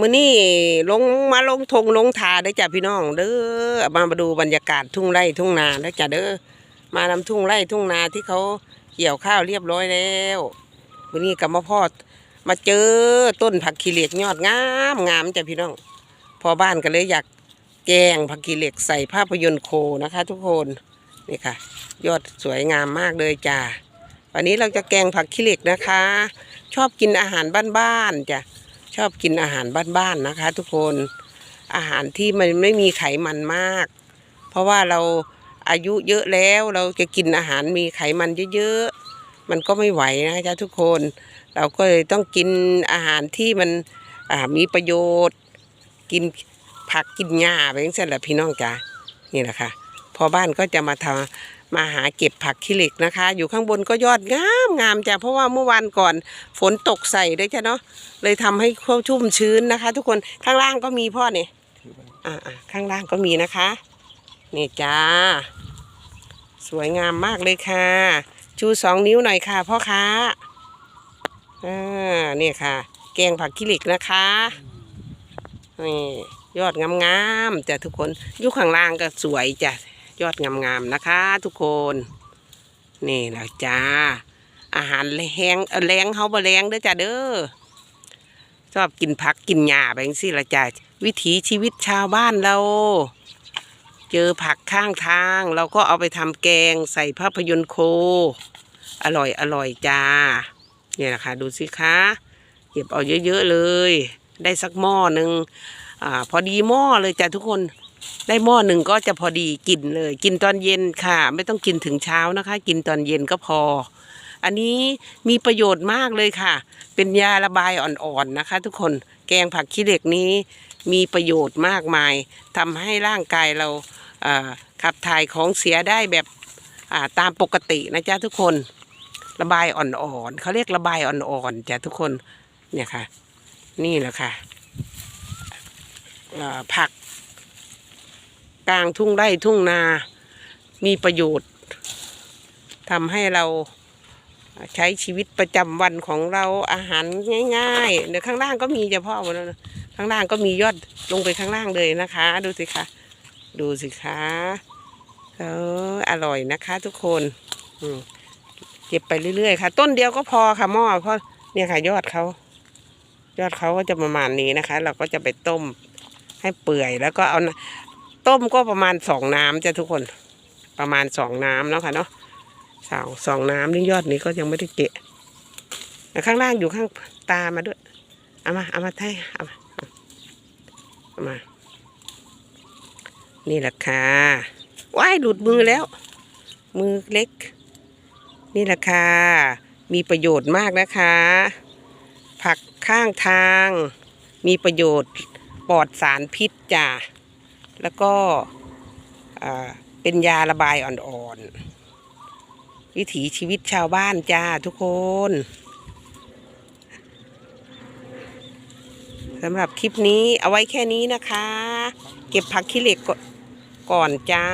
มื้อนี้ลงมาลงทงลงทาได้จ้ะพี่น้อง เด้อมามาดูบรรยากาศทุ่งไร่ทุ่งนาได้จ้ะเด้อมานำทุ่งไร่ทุ่งนาที่เขาเกี่ยวข้าวเรียบร้อยแล้วมื้อนี้กับมาพ่อมาเจอต้นผักขี้เหล็กยอดงามงามจ้ะพี่น้อง พอบ้านก็เลยอยากแกงผักขี้เหล็กใส่ภาพยนตร์โคนะคะ ทุกคนนี่ค่ะ ยอดสวยงามมากเลยจ้ะวันนี้เราจะแกงผักขี้เหล็กนะคะ ชอบกินอาหารบ้านๆจ้ะ ชอบกินอาหารบ้านๆนะคะ ทุกคนอาหารที่มันไม่มีไขมันมาก เพราะว่าเราอายุเยอะแล้วเราจะกินอาหารมีไขมันเยอะๆมันก็ไม่ไหวนะจ๊ะทุกคน เราก็เลยต้องกินอาหารที่มันมีประโยชน์ กินผักกินหญ้าไปอย่างเช่นแหละพี่น้องจ้ะนี่แหละค่ะพอบ้านก็จะมาทำ มาหาเก็บผักขี้เหล็กนะคะ อยู่ข้างบนก็ยอดงามงามจ้ะเพราะว่าเมื่อวานก่อนฝนตกใส่ด้วยจ้ะเนาะเลยทำให้เขาชุ่มชื้นนะคะ ทุกคนข้างล่างก็มีพ่อเนี่ยอ่าข้างล่างก็มีนะคะนี่จ้า สวยงามมากเลยค่ะ ชูสองนิ้วหน่อยค่ะพ่อค้าอ่านี่ค่ะ แกงผักขี้เหล็กนะคะนี่ยอดงามๆจ้ะทุกคนอยู่ข้างล่างก็สวยจ้ะ ยอดงามๆนะคะ ทุกคน นี่แหละจ้า อาหารแห้งแรงเฮาบ่แรงเด้อจ้ะเด้อชอบกินผักกินหญ้าไปจังซี่ละจ้ะวิถีชีวิตชาวบ้านเรา เจอผักข้างทาง เราก็เอาไปทำแกงใส่ภาพยนตร์โค อร่อยอร่อยจ้าเนี่ยแหละค่ะดูสิคะเก็บเอาเยอะๆเลย ได้สักหม้อหนึ่งอ่าพอดีหม้อเลยจ้ะทุกคน ได้หม้อหนึ่งก็จะพอดีกินเลย กินตอนเย็นค่ะ ไม่ต้องกินถึงเช้านะคะ กินตอนเย็นก็พอ อันนี้มีประโยชน์มากเลยค่ะ เป็นยาระบายอ่อนๆนะคะ ทุกคนแกงผักขี้เหล็กนี้มีประโยชน์มากมายทำให้ร่างกายเราขับถ่ายของเสียได้แบบาตามปกตินะจ๊ะทุกคนระบายอ่อนๆเขาเรียกระบายอ่อนๆจ้ะทุกคนเนี่ยค่ะ นี่แหละค่ะผัก กลางทุ่งไร่ทุ่งนา มีประโยชน์ทำให้เราใช้ชีวิตประจำวันของเราอาหารง่ายๆเดี๋ยวข้างล่างก็มีจะพ่อหมดแล้วนะข้างล่างก็มียอดลงไปข้างล่างเลยนะคะ ดูสิคะดูสิคะเอออร่อยนะคะ ทุกคนเก็บไปเรื่อยๆค่ะ ต้นเดียวก็พอค่ะหม้อเพราะเนี่ยค่ะ ยอดเขายอดเขาก็จะประมาณนี้นะคะ เราก็จะไปต้มให้เปื่อยแล้วก็เอา ต้มก็ประมาณสองน้ำจ้ะทุกคน ประมาณสองน้ำเนาะค่ะเนาะสองสองน้ำนี่ยอดนี้ก็ยังไม่ได้เกะข้างล่างอยู่ข้างตามาด้วยเอามาเอามาให้เอามาเอามา นี่แหละค่ะว้ายหลุดมือแล้ว มือเล็ก นี่แหละค่ะมีประโยชน์มากนะคะ ผักข้างทาง มีประโยชน์ปลอดสารพิษจ้ะ แล้วก็เป็นยาระบายอ่อนๆ วิถีชีวิตชาวบ้านจ้าทุกคนสำหรับคลิปนี้เอาไว้แค่นี้นะคะ เก็บผักขี้เหล็กก่อนจ้า